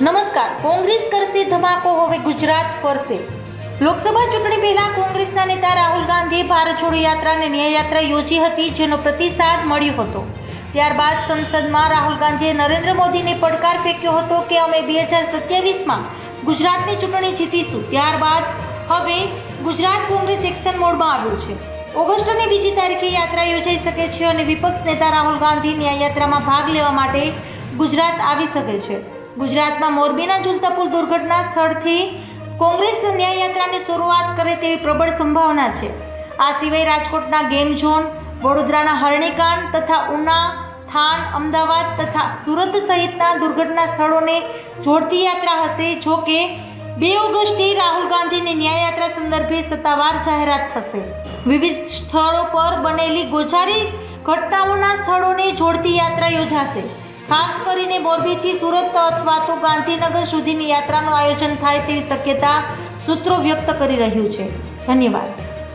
નમસ્કાર. કોંગ્રેસ કરશે ધમાકો, હવે ગુજરાત ફરશે. લોકસભા ચૂંટણી પહેલા કોંગ્રેસના નેતા રાહુલ ગાંધીએ ભારત છોડો યાત્રા અને ન્યાય યાત્રા યોજી હતી, જેનો પ્રતિસાદ મળ્યો હતો. ત્યારબાદ સંસદમાં રાહુલ ગાંધીએ નરેન્દ્ર મોદીને પડકાર ફેંક્યો હતો કે અમે બે હજાર સત્યાવીસમાં ગુજરાતની ચૂંટણી જીતીશું. ત્યારબાદ હવે ગુજરાત કોંગ્રેસ એક્શન મોડમાં આવ્યું છે. ઓગસ્ટની બીજી તારીખે યાત્રા યોજાઈ શકે છે અને વિપક્ષ નેતા રાહુલ ગાંધી ન્યાયયાત્રામાં ભાગ લેવા માટે ગુજરાત આવી શકે છે. ગુજરાતમાં મોરબીના ઝૂલતા પુલ દુર્ઘટના સ્થળથી કોંગ્રેસ ન્યાય યાત્રાની શરૂઆત કરે તેવી પ્રબળ સંભાવના છે. આ સિવાય રાજકોટના ગેમ ઝોન, વડોદરાના હરણીકાંડ તથા ઉના, થાન, અમદાવાદ તથા સુરત સહિતના દુર્ઘટના સ્થળોને જોડતી યાત્રા હશે, જો કે બે ઓગસ્ટે રાહુલ ગાંધીની ન્યાયયાત્રા સંદર્ભે સત્તાવાર જાહેરાત થશે. વિવિધ સ્થળો પર બનેલી ગોઝારી ઘટનાઓના સ્થળોને જોડતી યાત્રા યોજાશે. ખાસ કરીને મોરબીથી સુરત અથવા તો ગાંધીનગર સુધીની યાત્રાનું આયોજન થાય તેવી શક્યતા સૂત્રો વ્યક્ત કરી રહ્યું છે. ધન્યવાદ.